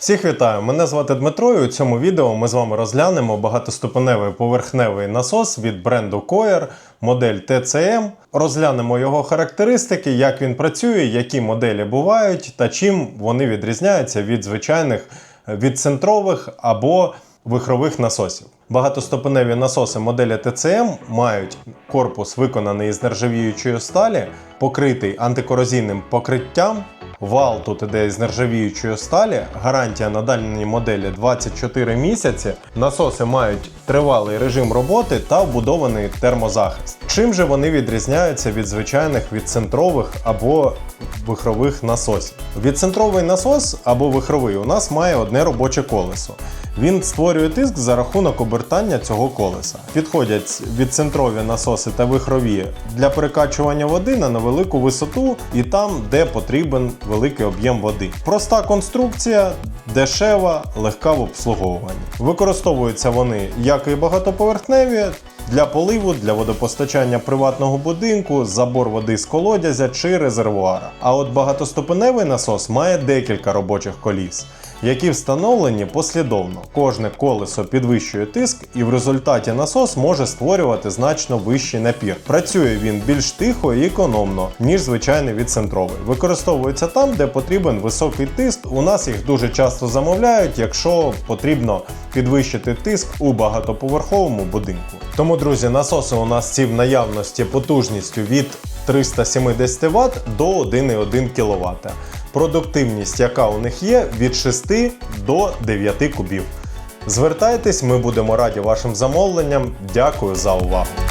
Всіх вітаю! Мене звати Дмитро, і у цьому відео ми з вами розглянемо багатоступеневий поверхневий насос від бренду Coyer, модель TCM. Розглянемо його характеристики, як він працює, які моделі бувають та чим вони відрізняються від звичайних відцентрових або вихрових насосів. Багатоступеневі насоси моделі TCM мають корпус виконаний із нержавіючої сталі, покритий антикорозійним покриттям. Вал тут іде з нержавіючої сталі, гарантія на даній моделі 24 місяці. Насоси мають тривалий режим роботи та вбудований термозахист. Чим же вони відрізняються від звичайних відцентрових або вихрових насосів? Відцентровий насос або вихровий у нас має одне робоче колесо. Він створює тиск за рахунок обертання цього колеса. Підходять відцентрові насоси та вихрові для перекачування води на невелику висоту і там, де потрібен великий об'єм води. Проста конструкція, дешева, легка в обслуговуванні. Використовуються вони як і багатоповерхневі. Для поливу, для водопостачання приватного будинку, забор води з колодязя чи резервуара. А от багатоступеневий насос має декілька робочих коліс, які встановлені послідовно. Кожне колесо підвищує тиск, і в результаті насос може створювати значно вищий напір. Працює він більш тихо і економно, ніж звичайний відцентровий. Використовується там, де потрібен високий тиск. У нас їх дуже часто замовляють, якщо потрібно підвищити тиск у багатоповерховому будинку. Тому, друзі, насоси у нас ці в наявності потужністю від 370 Вт до 1,1 кВт. Продуктивність, яка у них є, від 6 до 9 кубів. Звертайтесь, ми будемо раді вашим замовленням. Дякую за увагу!